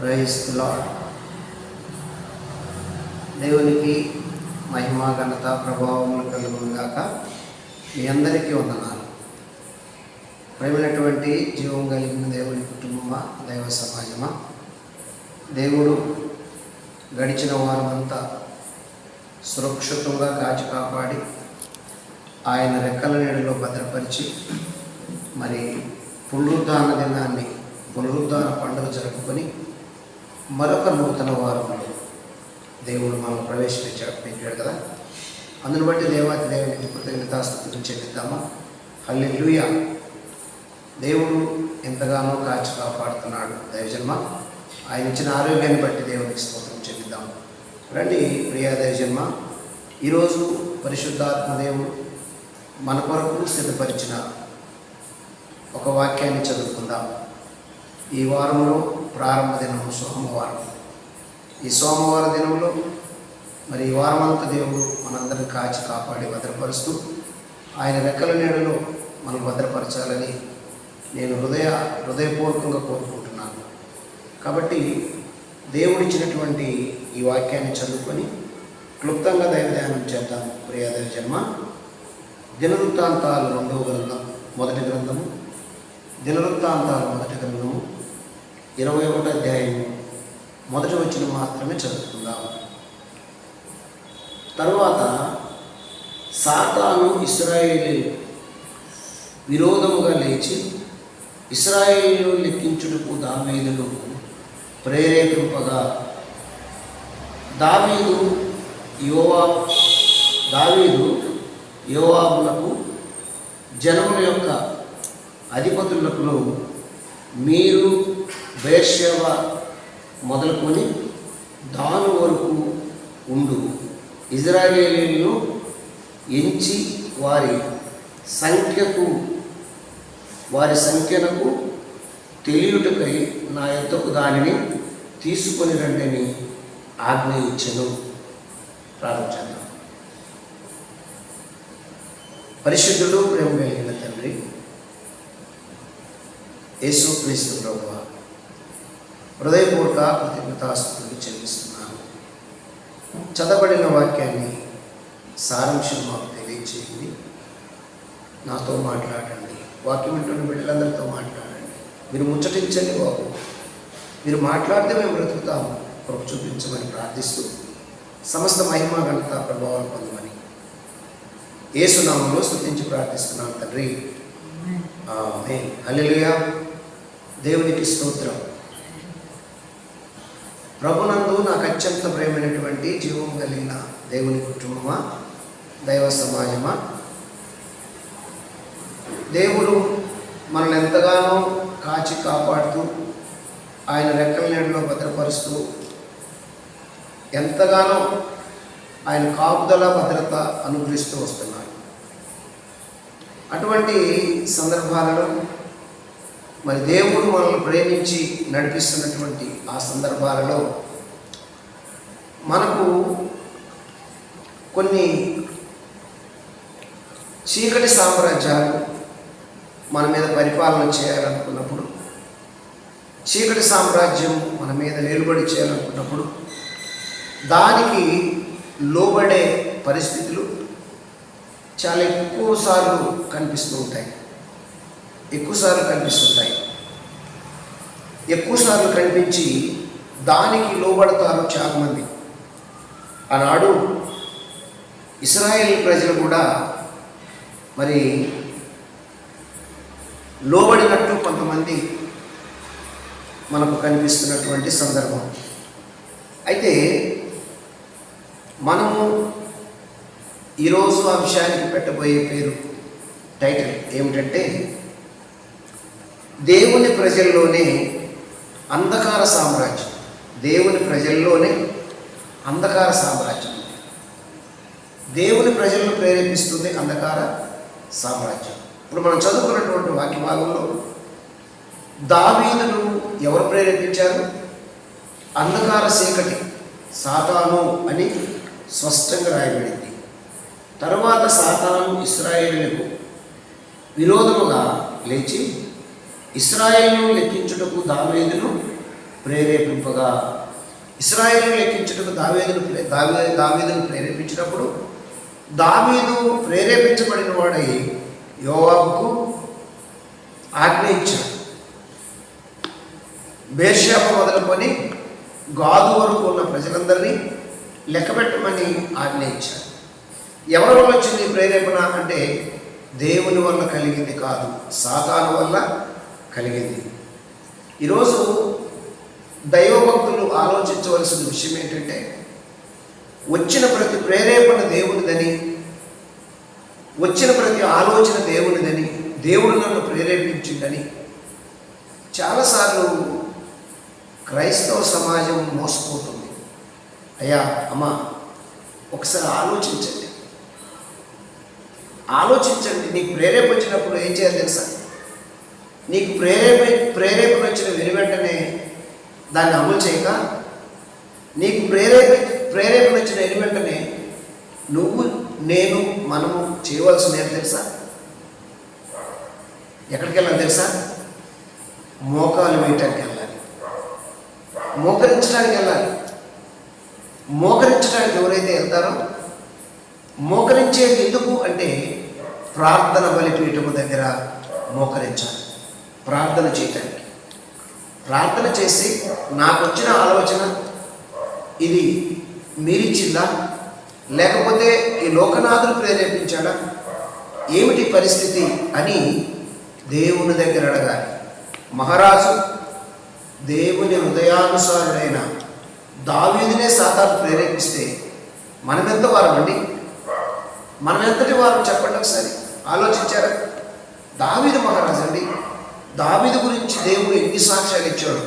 ప్రయస్తులా దేవునికి మహిమ ఘనత ప్రభావములు కలుగుగాక మీ అందరికీ వందనాలు. ప్రేమైనటువంటి జీవం కలిగిన దేవుని కుటుంబమా దైవ సమాజమా? దేవుడు గడిచిన వారమంతా సురక్షితంగా కాచి కాపాడి ఆయన రెక్కల నీడలో భద్రపరిచి మరి పునరుద్ధాన దినాన్ని పునరుద్ధాన పండుగ జరుపుకొని మరొక నూతన వారంలో దేవుడు మనం ప్రవేశపెట్టాడు. పెట్టాడు కదా? అందును బట్టి దేవాతి దేవునికి కృతజ్ఞతాస్థుతులు చెల్లిద్దామా? హల్లెలూయా. దేవుడు ఎంతగానో కాచి కాపాడుతున్నాడు. దైవజన్మ ఆయన ఇచ్చిన ఆరోగ్యాన్ని బట్టి దేవునికి స్తోత్రం చెల్లిద్దాం రండి ప్రియా దైవజన్మ ఈరోజు పరిశుద్ధాత్మ దేవుడు మన కొరకు సిద్ధపరిచిన ఒక వాక్యాన్ని చదువుకుందాం. ఈ వారంలో ప్రారంభ దినం సోమవారం. ఈ సోమవార దినంలో మరి ఈ వారమంతా దేవుడు మనందరిని కాచి కాపాడి భద్రపరుస్తూ ఆయన రెక్కల నీడలో మనం భద్రపరచాలని నేను హృదయ హృదయపూర్వకంగా కోరుకుంటున్నాను. కాబట్టి దేవుడిచ్చినటువంటి ఈ వాక్యాన్ని చదువుకొని క్లుప్తంగా దైవధ్యానం చేద్దాం. ప్రియాదైవ జన్మ దినవృత్తాంతాలు రెండవ గ్రంథం మొదటి గ్రంథము దినవృత్తాంతాలు మొదటి గ్రంథము ఇరవై ఒకటి అధ్యాయం మొదటి వచ్చిన మాత్రమే చదువుకుందాం. తరువాత సాతాను ఇస్రాయేలీ విరోధముగా లేచి ఇస్రాయేలు లెక్కించుటకు దావీదును ప్రేరేపింపగా. దావీదు యోవా దావీదు యోవాబులకు జనముల యొక్క అధిపతులకు మీరు బేర్షేవ మొదలుకొని దాను వరకు ఉండు. ఇజ్రాయేలీలను ఎంచి వారి సంఖ్యకు వారి సంఖ్యనకు తెలియుటకై నా యొద్దకు దానిని తీసుకొని రండిని ఆజ్ఞ ఇచ్చను ప్రారంభించాను పరిశుద్ధుడు ప్రేమ కలిగిన తండ్రి యేసు క్రీస్తు ప్రభు హృదయపూర్వక కృతజ్ఞతాస్తుతులు చెల్లిస్తున్నాను. చదవబడిన వాక్యాన్ని సారాంశం మాకు తెలియచేయండి. నాతో మాట్లాడండి. వాక్యం వింటున్న బిడ్డలందరితో మాట్లాడండి. మీరు ముచ్చటించండి బాబు. మీరు మాట్లాడితే మేము బ్రతుకుతాము. కృప చూపించమని ప్రార్థిస్తూ సమస్త మహిమ ఘనత ప్రభావాలు పొందమని ఏసునామంలో స్థుతించి ప్రార్థిస్తున్నాను తండ్రి. ఆమె హల్లెలూయా. దేవునికి స్తోత్రం. ప్రభునందు నాకు అత్యంత ప్రేమైనటువంటి జీవం కలిగిన దేవుని కుటుంబమా దైవ సమాజమా? దేవుడు మనల్ని ఎంతగానో కాచి కాపాడుతూ ఆయన రెక్కల నీడలో భద్రపరుస్తూ ఎంతగానో ఆయన కాపుదల భద్రత అనుగ్రహిస్తూ వస్తున్నాడు. అటువంటి సందర్భాలలో మరి దేవుడు మనల్ని ప్రేమించి నడిపిస్తున్నటువంటి ఆ సందర్భాలలో మనకు కొన్ని చీకటి సామ్రాజ్యాలు మన మీద పరిపాలన చేయాలనుకున్నప్పుడు చీకటి సామ్రాజ్యం మన మీద నిలబడి చేయాలనుకున్నప్పుడు దానికి లోబడే పరిస్థితులు చాలా ఎక్కువసార్లు కనిపిస్తూ ఉంటాయి. ఎక్కువసార్లు కనిపిస్తుంటాయి ఎక్కువసార్లు కనిపించి దానికి లోబడతారు చాలామంది. ఆనాడు ఇస్రాయేల్ ప్రజలు కూడా మరి లోబడినట్టు కొంతమంది మనకు కనిపిస్తున్నటువంటి సందర్భం. అయితే మనము ఈరోజు ఆ విషయానికి పెట్టబోయే పేరు టైటిల్ ఏమిటంటే దేవుని ప్రజల్లోనే అంధకార సామ్రాజ్యం. దేవుని ప్రజల్లోనే అంధకార సామ్రాజ్యం. దేవుని ప్రజలను ప్రేరేపిస్తుంది అంధకార సామ్రాజ్యం. ఇప్పుడు మనం చదువుకున్నటువంటి వాక్య భాగంలో దావీదును ఎవరు ప్రేరేపించారు? అంధకార చీకటి సాతాను అని స్పష్టంగా రాయబడింది. తరువాత సాతాను ఇస్రాయేళ్ళకు విరోధముగా లేచి ఇస్రాయేల్ను లెక్కించుటకు దావేదును ప్రేరేపింపగా. ఇస్రాయేల్ను లెక్కించుటకు దావేదును దావే దావేదును ప్రేరేపించినప్పుడు దావీదు ప్రేరేపించబడిన వాడై యోవాబుకు ఆజ్ఞ ఇచ్చాడు. బేర్షాప మొదలుకొని గాదు వరకు ఉన్న ప్రజలందరినీ లెక్కపెట్టమని ఆజ్ఞ ఇచ్చాడు. ఎవరి వల్ల వచ్చింది ప్రేరేపణ? అంటే దేవుని వల్ల కలిగింది కాదు. సాతాను వల్ల కలిగింది. ఈరోజు దైవభక్తులు ఆలోచించవలసిన విషయం ఏంటంటే వచ్చిన ప్రతి ప్రేరేపణ దేవునిదని వచ్చిన ప్రతి ఆలోచన దేవునిదని దేవుడు నన్ను ప్రేరేపించిందని చాలాసార్లు క్రైస్తవ సమాజం మోసపోతుంది. అయ్యా అమ్మా ఒకసారి ఆలోచించండి. ఆలోచించండి నీకు ప్రేరేపించినప్పుడు ఏం చేయాలి తెలుసా? నీకు ప్రేరేప ప్రేరేపణ వచ్చిన వెను వెంటనే దాన్ని అమలు చేయక నీకు ప్రేరేప ప్రేరేపణ వచ్చిన వెను వెంటనే నువ్వు నేను మనము చేయవలసిన తెలుసా? ఎక్కడికి వెళ్ళాలి తెలుసా? మోకాలు వేయటానికి వెళ్ళాలి. మోకరించడానికి వెళ్ళాలి. మోకరించడానికి ఎవరైతే వెళ్తారో మోకరించేది ఎందుకు అంటే ప్రార్థన బలిపీఠము దగ్గర మోకరించాలి. ప్రార్థన చేయటానికి. ప్రార్థన చేసి నాకు వచ్చిన ఆలోచన ఇది మీరిచ్చిందా? లేకపోతే ఈ లోకనాథుడు ప్రేరేపించాడా? ఏమిటి పరిస్థితి అని దేవుని దగ్గర అడగాలి. మహారాజు దేవుని హృదయానుసారుడైన దావీదినే సాతాను ప్రేరేపిస్తే మనమెంత వారం అండి మనమెంతటి వారు చెప్పండి ఒకసారి. ఆలోచించారా? దావీదు మహారాజు అండి దావీదు గురించి దేవుడు ఎన్ని సాక్ష్యాలు ఇచ్చాడు?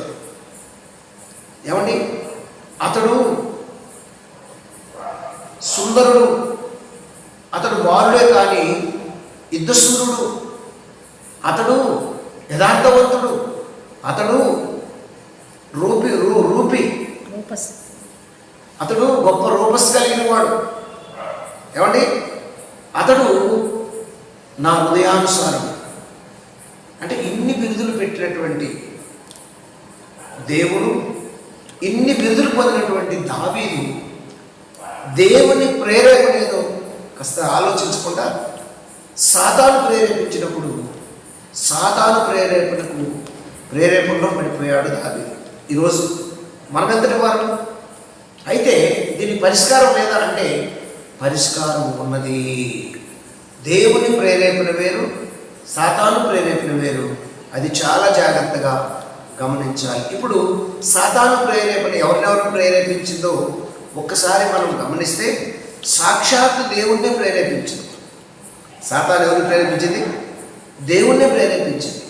ఏమండి? అతడు సుందరుడు అతడు బాలుడే కానీ యుద్ధసుందరుడు అతడు యథార్థవంతుడు అతడు రూపి రూ రూపి. రూపస్ అతడు గొప్ప రూపస్ కలిగిన వాడు. ఏమండి? అతడు నా హృదయానుసారం అంటే ఇన్ని బిరుదులు పెట్టినటువంటి దేవుడు ఇన్ని బిరుదులు పొందినటువంటి దావీదు దేవుని ప్రేరేపణ కాస్త ఆలోచించకుండా సాతాను ప్రేరేపించినప్పుడు సాతాను ప్రేరేపణకు ప్రేరేపణలో పడిపోయాడు దావీదు. ఈరోజు మనమెంతటి వారు అయితే దీని పరిష్కారం లేదా అంటే పరిష్కారం ఉన్నది. దేవుని ప్రేరేపణ వేరు సాతాను ప్రేరేపణ వేరు. అది చాలా జాగ్రత్తగా గమనించాలి. ఇప్పుడు సాతాను ప్రేరేపణ ఎవరినెవరు ప్రేరేపించిందో ఒక్కసారి మనం గమనిస్తే సాక్షాత్తు దేవుణ్ణే ప్రేరేపించింది. సాతాను ఎవరిని ప్రేరేపించింది? దేవుణ్ణే ప్రేరేపించింది.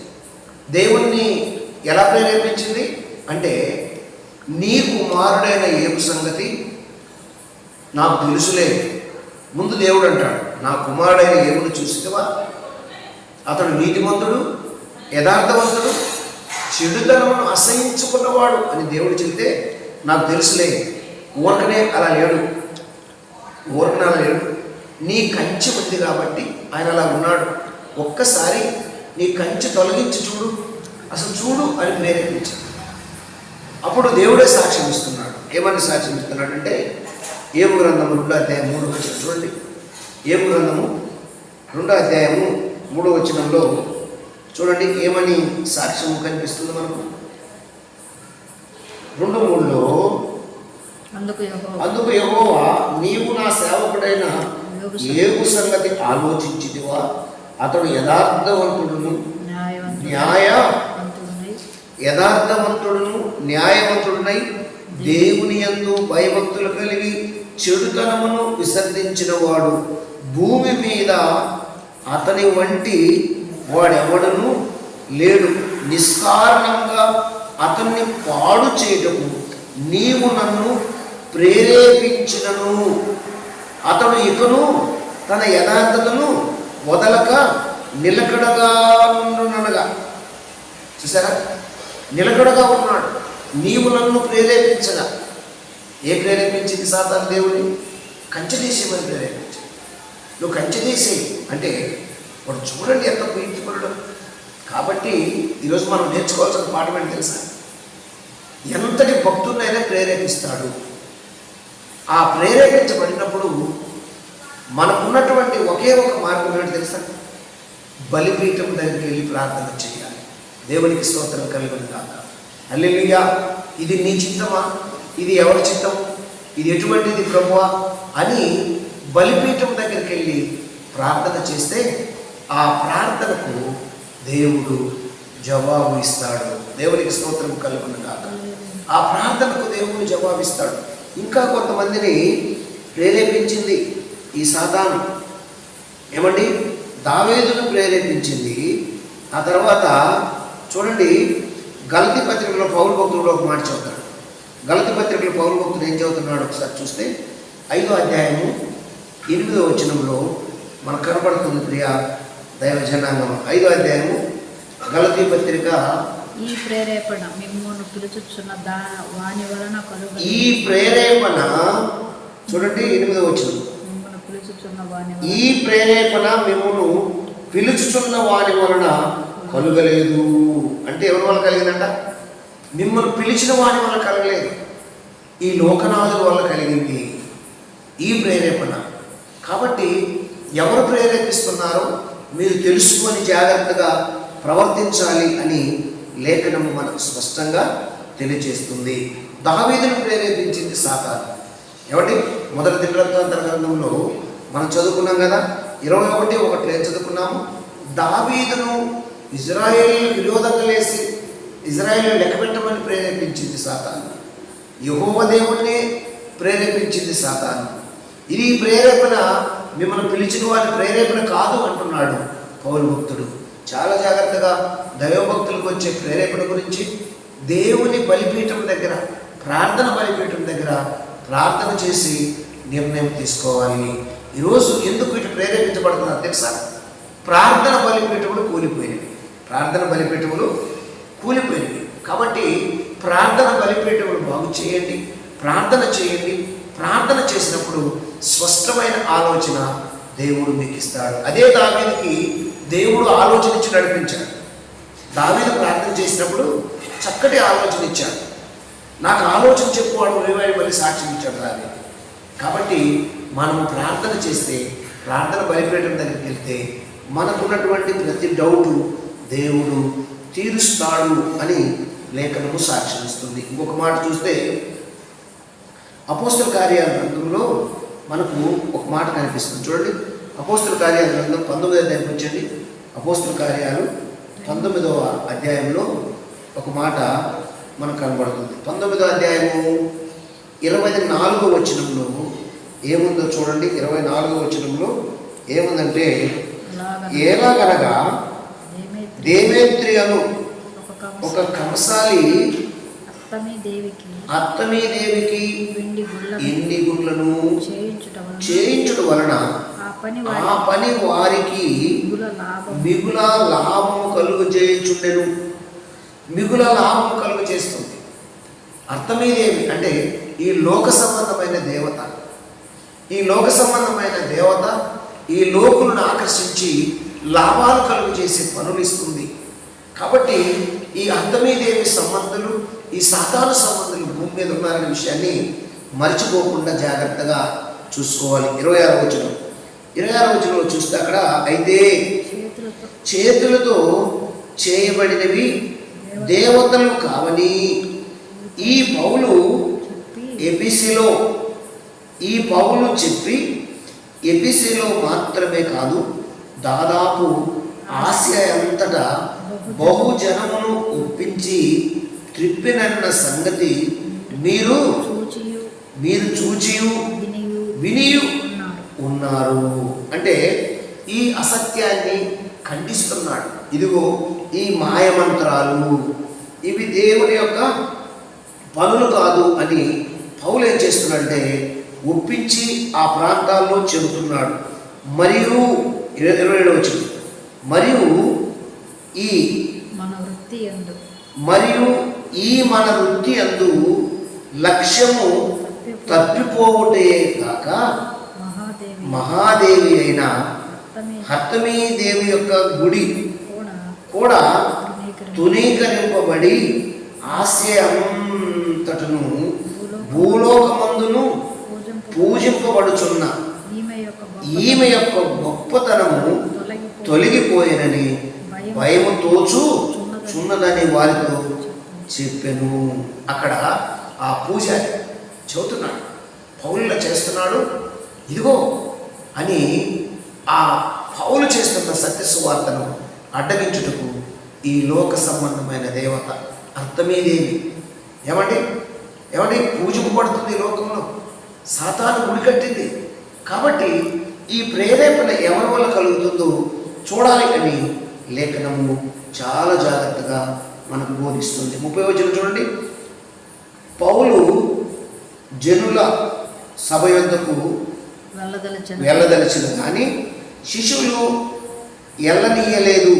దేవుణ్ణి ఎలా ప్రేరేపించింది? అంటే నీ కుమారుడైన ఏపు సంగతి నాకు తెలుసులే ముందు దేవుడు అంటాడు నా కుమారుడైన ఏమును చూసినవా? అతడు నీతిమంతుడు యథార్థవంతుడు చెడుతనమును అసహించుకున్నవాడు అని దేవుడు చెబితే నాకు తెలుసులే ఊరకనే అలా లేడు. ఊరకనే అలా లేడు. నీ కంచి ఉంది కాబట్టి ఆయన అలా ఉన్నాడు. ఒక్కసారి నీ కంచి తొలగించి చూడు. అసలు చూడు అని ప్రేరేపించాడు. అప్పుడు దేవుడే సాక్ష్యం ఇస్తున్నాడు. ఏమని సాక్ష్యం ఇస్తున్నాడు అంటే ఏము గ్రంథము రెండో అధ్యాయం మూడు వచ్చిన చూడండి. ఏము గ్రంథము రెండో అధ్యాయము మూడో వచనంలో చూడండి ఏమని సాక్ష్యం కనిపిస్తుంది మనకు? రెండు మూడులో అందుకు యెహోవా. నీవు నా సేవకుడైన ఏగు సంగతి ఆలోచించిదివా అతడు యథార్థవంతుడును న్యాయ వంతుడునై యథార్థవంతుడును న్యాయవంతుడునై దేవుని యందు భయభక్తులు కలిగి చెడుతనమును విసర్జించిన వాడు భూమి మీద అతని వంటి వాడెవడను లేడు. నిష్కారణంగా అతన్ని పాడు చేయటము నీవు నన్ను ప్రేరేపించినను. అతడు ఇకను తన యథార్థతను వదలక నిలకడగా నుండుననగా చూసారా నిలకడగా ఉన్నాడు. నీవు నన్ను ప్రేరేపించగా. ఏ ప్రేరేపించింది సాతాను దేవుని? కంచె తీసేయమని ప్రేరేపించింది. నువ్వు కంచె చేసి అంటే వాడు చూడండి ఎంత ప్రీతిపరుడు. కాబట్టి ఈరోజు మనం నేర్చుకోవాల్సిన పాఠం ఏంటి తెలుసా? ఎంతటి భక్తులైనా ప్రేరేపిస్తాడు. ఆ ప్రేరేపించబడినప్పుడు మనకున్నటువంటి ఒకే ఒక మార్గం ఏంటి తెలుసా? బలిపీఠం దగ్గరికి వెళ్ళి ప్రార్థన చేయాలి. దేవునికి స్తోత్రం కలుగును కాక అల్లెలుయ్యా ఇది నీ చిత్తమా? ఇది ఎవరి చిత్తం? ఇది ఎటువంటిది ప్రభువా? అని బలిపీఠం దగ్గరికి వెళ్ళి ప్రార్థన చేస్తే ఆ ప్రార్థనకు దేవుడు జవాబు ఇస్తాడు. దేవునికి స్తోత్రం కలుగును కాక ఆ ప్రార్థనకు దేవుడు జవాబిస్తాడు ఇంకా కొంతమందిని ప్రేరేపించింది ఈ సాతాను. ఏమండి? దావేదును ప్రేరేపించింది. ఆ తర్వాత చూడండి గలతి పత్రికలో పౌరు భక్తుడు ఒక మాట చదువుతాడు గలతి పత్రికలో పౌరు భక్తుడు ఏం చదువుతున్నాడు ఒకసారి చూస్తే ఐదో అధ్యాయము ఎనిమిదో వచనంలో మనకు కనపడుతుంది ప్రియ దైవ జనాంగం ఐదో అధ్యాయము గలతీ పత్రిక. ఈ ప్రేరేపణ మిమ్మల్ని పిలుచుచున్న దా వాని వలన కలుగు ఈ ప్రేరేపణ చూడండి ఎనిమిదో వచనం. మిమ్మల్ని పిలుచుచున్న వాని ఈ ప్రేరేపణ మిమ్మల్ని పిలుచుచున్న వారి వలన కలుగలేదు. అంటే ఎవరి వల్ల కలిగిందంట? మిమ్మల్ని పిలిచిన వారి వల్ల కలగలేదు. ఈ లోకనాథుల వల్ల కలిగింది. ఈ ప్రేరేపణ. కాబట్టి ఎవరు ప్రేరేపిస్తున్నారో మీరు తెలుసుకొని జాగ్రత్తగా ప్రవర్తించాలి అని లేఖనము మనకు స్పష్టంగా తెలియజేస్తుంది. దావీదును ప్రేరేపించింది సాతాను. ఏమండి? మొదటి దిగ్రంథాంతర గ్రంథంలో మనం చదువుకున్నాం కదా? ఇరవై ఒకటి ఒకటి ఏం చదువుకున్నాము? దావీదును ఇజ్రాయేల్ విరోధంగా లేసి ఇజ్రాయేల్ లెక్క పెట్టమని ప్రేరేపించింది సాతాను. యహోవ దేవుణ్ణి ప్రేరేపించింది సాతాను. ఇది ప్రేరేపణ మిమ్మల్ని పిలిచిన వారి ప్రేరేపణ కాదు అంటున్నాడు పౌరు భక్తుడు. చాలా జాగ్రత్తగా దైవభక్తులకు వచ్చే ప్రేరేపణ గురించి దేవుని బలిపీఠం దగ్గర ప్రార్థన బలిపీఠం దగ్గర ప్రార్థన చేసి నిర్ణయం తీసుకోవాలి. ఈరోజు ఎందుకు ఇటు ప్రేరేపించబడుతున్నారు తెలుసా? ప్రార్థన బలిపీఠములు కూలిపోయినవి. ప్రార్థన బలిపీఠములు కూలిపోయినవి. కాబట్టి ప్రార్థన బలిపీఠములు బాగు చేయండి ప్రార్థన చేయండి ప్రార్థన చేసినప్పుడు స్పష్టమైన ఆలోచన దేవుడు మీకు ఇస్తాడు అదే దావీదికి దేవుడు ఆలోచన ఇచ్చి నడిపించాడు. దావీదు ప్రార్థన చేసినప్పుడు చక్కటి ఆలోచన ఇచ్చాడు. నాకు ఆలోచన చెప్పువాడు ఉరివాడి మళ్ళీ సాక్ష్యం ఇచ్చాడు దావీదు. కాబట్టి మనం ప్రార్థన చేస్తే ప్రార్థన బలిపీఠం దగ్గరికి వెళ్తే మనకున్నటువంటి ప్రతి డౌటు దేవుడు తీరుస్తాడు అని లేఖనము సాక్ష్యం ఇస్తుంది. ఇంకొక మాట చూస్తే అపోస్తల కార్యాల గ్రంథంలో మనకు ఒక మాట కనిపిస్తుంది. చూడండి. అపోస్తల కార్యాల గ్రంథం పంతొమ్మిదో అధ్యాయం వచ్చండి అపోస్తల కార్యాలు పంతొమ్మిదవ అధ్యాయంలో ఒక మాట మనకు కనబడుతుంది. పంతొమ్మిదో అధ్యాయము ఇరవై నాలుగో వచనంలో ఏముందో చూడండి. ఇరవై నాలుగో వచనంలో ఏముందంటే లాగా ఎలాగనగా దేమేత్రి దేవేత్రి అను ఒక ఒక కంస కంసాలి అత్తమి దేవికి అత్తమీ దేవికి చేయించుట వలన చేయించడం వలన ఆ పని వారికి మిగుల లాభం. మిగుల లాభము కలుగు చేయుచుండెను. మిగుల లాభము కలుగు చేస్తుంది. అర్థమేదేమి అంటే ఈ లోక సంబంధమైన దేవత ఈ లోక సంబంధమైన దేవత ఈ లోకులను ఆకర్షించి లాభాలు కలుగు చేసే పనులు ఇస్తుంది. కాబట్టి ఈ అర్థమేదేవి సంబంధులు? ఈ సాధారణ సంబంధులు భూమి మీద ఉన్నారనే విషయాన్ని మర్చిపోకుండా జాగ్రత్తగా చూసుకోవాలి. ఇరవై ఆరు వచనం. ఇరవై ఆరు వచనంలో చూస్తే అక్కడ అయితే చేతులతో చేయబడినవి దేవతలు కావని. ఈ పౌలు ఎపిసిలో ఈ పౌలు చెప్పి ఎపిసిలో మాత్రమే కాదు దాదాపు ఆసియా అంతటా బహుజనమును ఒప్పించి త్రిప్పినన్న సంగతి మీరు మీరు చూచియు వినియు ఉన్నారు. అంటే ఈ అసత్యాన్ని ఖండిస్తున్నాడు. ఇదిగో ఈ మాయమంత్రాలు ఇవి దేవుని యొక్క పనులు కాదు అని పౌలు ఏం చేస్తున్నాడంటే ఒప్పించి ఆ ప్రాంతాల్లో చెబుతున్నాడు మరియు ఇరవై ఏడవ వచనం. మరియు ఈ మన వృత్తి మరియు ఈ మన వృత్తి అందు లక్ష్యము తప్పిపోవుటే కాక మహాదేవి. అయిన దేవి యొక్క గుడి కూడా. తునీకరింపబడి ఆశయ అంతటను భూలోకమందును పూజింపు పూజింపబడుచున్న ఈమె యొక్క గొప్పతనము తొలగిపో తొలగిపోయినని భయం భయము తోచు చున్నదని వారితో చెప్పాను. అక్కడ ఆ పూజ ఇదిగో అని ఆ పౌలు చేస్తున్న సత్యసువార్తను అడ్డగించుటకు ఈ లోక సంబంధమైన దేవత అర్థమేదేమి ఏమండి? ఏమండి? పూజింపబడుతుంది ఈ లోకంలో. సాతాను గుడికట్టింది కాబట్టి ఈ ప్రేరేపణ ఎవరి వల్ల కలుగుతుందో చూడాలి అని లేఖనము చాలా జాగ్రత్తగా మనకు బోధిస్తుంది. ముప్పై వచ్చిన చూడండి. పౌలు జనుల సభ యొద్దకు వెళ్ళదలిచిన కానీ శిశువులు ఎల్లనీయలేదు.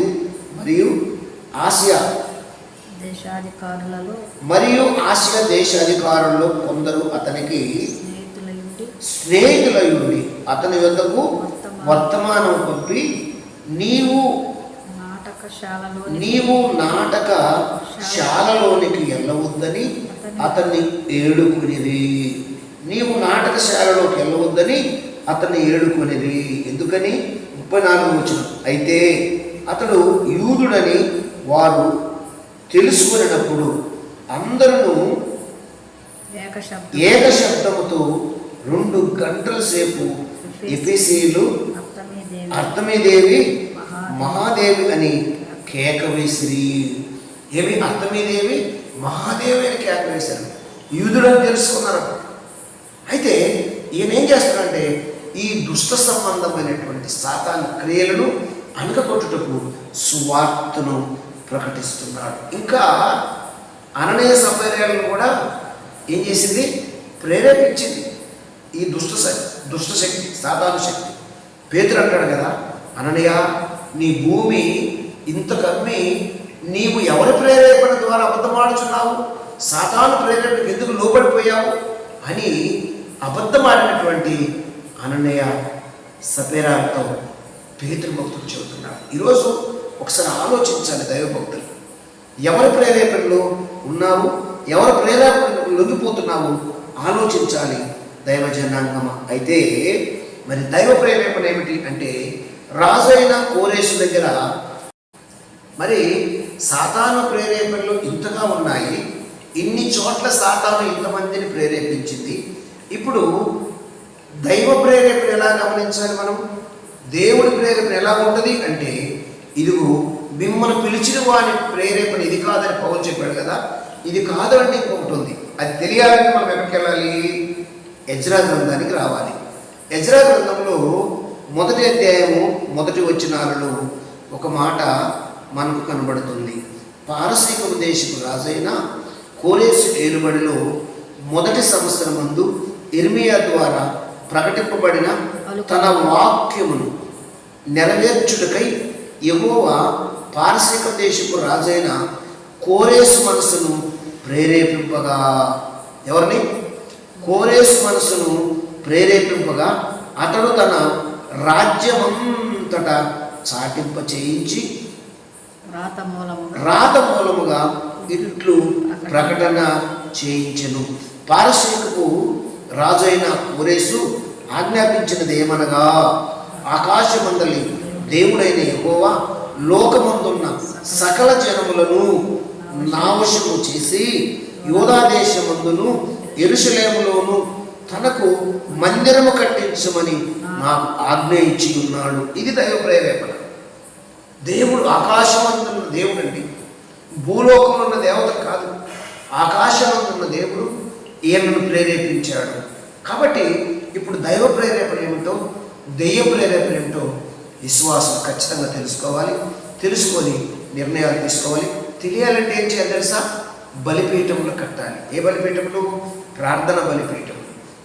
మరియు ఆసియా దేశాధికారులలో మరియు ఆసియా దేశ అధికారుల్లో కొందరు అతనికి స్నేహితులయుండి అతని యొద్దకు వర్తమానం పంపి నీవు నాటకశాలలో నీవు నాటక శాలలోనికి వెళ్ళవద్దని అతన్ని ఏడుకునేది నీవు నాటకశాలలోకి వెళ్ళవద్దని అతన్ని ఏడుకునేది ఎందుకని? ముప్పై నాలుగు వచ్చిన. అయితే అతడు యూదుడని వారు తెలుసుకునేటప్పుడు అందరూ ఏక శబ్దం. ఏక శబ్దముతో రెండు గంటల సేపు ఎఫెసీలు అర్థమే దేవి అర్థమేదేవి మహాదేవి. మహాదేవి అని కేక వేసిరి. ఏమి అర్థమేదేవి మహాదేవి అని కేక వేశారు. యూదుడని తెలుసుకున్నారు అయితే ఈయన ఏం చేస్తాడంటే ఈ దుష్ట సంబంధమైనటువంటి సాతాను క్రియలను అనగకొట్టుటకు సువార్తను ప్రకటిస్తున్నాడు. ఇంకా అననీయ సౌకర్యాలను కూడా ఏం చేసింది? ప్రేరేపించింది. ఈ దుష్ట శ- దుష్ట శక్తి సాధారణ శక్తి. పేతురు అంటాడు కదా అననయ నీ భూమి ఇంత కమ్మి నీవు ఎవరి ప్రేరేపణ ద్వారా అబద్ధమాడుచున్నావు? సాతాను ప్రేరేపణకు ఎందుకు లోబడిపోయావు? అని అబద్ధమాడినటువంటి అనన్నయ్య సపేరాలతో పేతురు భక్తులు చెబుతున్నారు. ఈరోజు ఒకసారి ఆలోచించాలి దైవభక్తులు. ఎవరి ప్రేరేపణలో ఉన్నావు? ఎవరి ప్రేరేపణలో లొంగిపోతున్నావు? ఆలోచించాలి దైవ జనాంగమ అయితే మరి దైవ ప్రేరేపణ ఏమిటి అంటే రాజైన కోరేసు దగ్గర మరి సాతాను ప్రేరేపణలు ఇంతగా ఉన్నాయి. ఇన్ని చోట్ల సాతాను ఇంతమందిని ప్రేరేపించింది. ఇప్పుడు దైవ ప్రేరేపణ ఎలా గమనించాలి మనం? దేవుడి ప్రేరేపణ ఎలా ఉంటుంది అంటే ఇదిగో మిమ్మల్ని పిలిచిన వారి ప్రేరేపణ ఇది కాదని పవన్ చెప్పాడు కదా ఇది కాదు అంటే ఇంకొకటి ఉంది అది తెలియాలంటే మనం ఎక్కడికి వెళ్ళాలి? యజ్రా గ్రంథానికి రావాలి. యజ్రా గ్రంథంలో మొదటి అధ్యాయము మొదటి వచ్చినాలలో ఒక మాట మనకు కనబడుతుంది. పారసీక దేశపు రాజైన కోరేసు ఏలుబడిలో మొదటి సంవత్సరం ముందు ఇర్మియా ద్వారా ప్రకటింపబడిన తన వాక్యమును నెరవేర్చుటకై యెహోవా పారసీక దేశపు రాజైన కోరేసు మనసును ప్రేరేపింపగా. ఎవరిని? కోరేసు మనసును ప్రేరేపింపగా అతడు తన రాజ్యమంతటా చాటింప చేయించి రాత మూలముగా రాత మూలముగా ఇట్లు ప్రకటన చేయించెను. పారసీకపు రాజైన కోరేసు ఆజ్ఞాపించినది ఏమనగా ఆకాశమందలి దేవుడైన ఎగోవా లోకమందున్న సకల జనములను నావశము చేసి యోధాదేశమందును ఎరుసలేములోను తనకు మందిరము కట్టించమని నాకు ఆజ్ఞ ఇచ్చి ఉన్నాడు ఇది దైవ ప్రేరేపణ దేవుడు ఆకాశమందున్న దేవుడండి. భూలోకంలో ఉన్న దేవత కాదు. ఆకాశమందున్న దేవుడు ఈయనను ప్రేరేపించాడు. కాబట్టి ఇప్పుడు దైవ ప్రేరేపణ ఏమిటో దెయ్య ప్రేరేపణ ఏమిటో విశ్వాసం ఖచ్చితంగా తెలుసుకోవాలి తెలుసుకొని నిర్ణయాలు తీసుకోవాలి. తెలియాలంటే ఏం చేయాలి తెలుసా? బలిపీఠములు కట్టాలి. ఏ బలిపీఠములు? ప్రార్థన బలిపీఠం.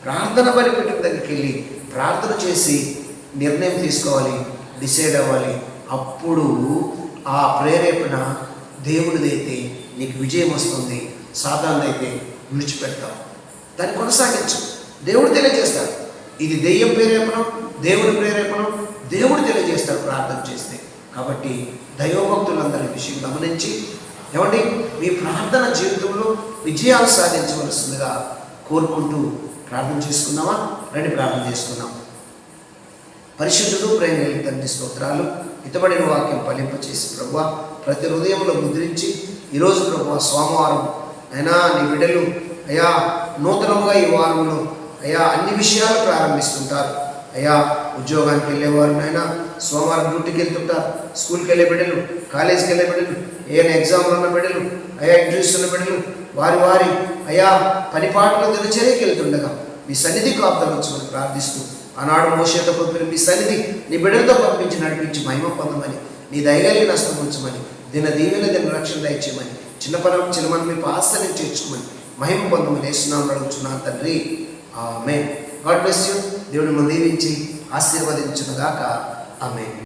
ప్రార్థన బలిపీఠం దగ్గరికి వెళ్ళి ప్రార్థన చేసి నిర్ణయం తీసుకోవాలి డిసైడ్ అవ్వాలి. అప్పుడు ఆ ప్రేరేపణ దేవుడిదైతే నీకు విజయం వస్తుంది. సాధారణైతే విడిచిపెడతావు. దాన్ని కొనసాగించు. దేవుడు తెలియజేస్తాడు. ఇది దెయ్యం ప్రేరేపణం దేవుడి ప్రేరేపణం దేవుడు తెలియజేస్తాడు ప్రార్థన చేస్తే. కాబట్టి దైవభక్తులందరి విషయం గమనించి ఏమండి మీ ప్రార్థన జీవితంలో విజయాలు సాధించవలసిందిగా కోరుకుంటూ ప్రార్థన చేసుకుందామా? రండి ప్రార్థన చేసుకుందాం. పరిశుద్ధుడు ప్రేమ తండ్రి స్తోత్రాలు ఇతబడిన వాక్యం ఫలింపచేసి ప్రభు ప్రతి హృదయంలో ముద్రించి ఈరోజు ప్రభు సోమవారం అయినా నీ బిడ్డలు అయా నూతనంగా ఈ వారంలో అయా అన్ని విషయాలు ప్రారంభిస్తుంటారు. అయా ఉద్యోగానికి వెళ్ళేవారు సోమవారం డ్యూటీకి వెళ్తుంటారు స్కూల్కి వెళ్ళే బిడ్డలు కాలేజీకి వెళ్ళే బిడ్డలు ఏమైనా ఎగ్జామ్లు ఉన్న బిడ్డలు అయా ఇంటర్వ్యూస్ ఉన్న బిడ్డలు వారి వారి అయా పనిపాట్ల దినచర్యకి వెళ్తుండగా మీ సన్నిధి కాపుదలొచ్చమని ప్రార్థిస్తూ ఆనాడు మోసేతో పంపిన మీ సన్నిధి నీ బిడ్డలతో పంపించి నడిపించి మహిమ పొందమని నీ దయగలిగి నష్టం ఉంచమని దిన దీవెన దిన రక్షణ దయచేయమని చిన్నపరం చిన్నమని మీ పాస్తని చేర్చుకోమని మహిమ పొందమని వేస్తున్నామని అడుగుతున్నాను తండ్రి. ఆమె గాడ్ బ్లెస్ యూ. దేవుని మనం దీవించి ఆశీర్వదించునుగాక. ఆమె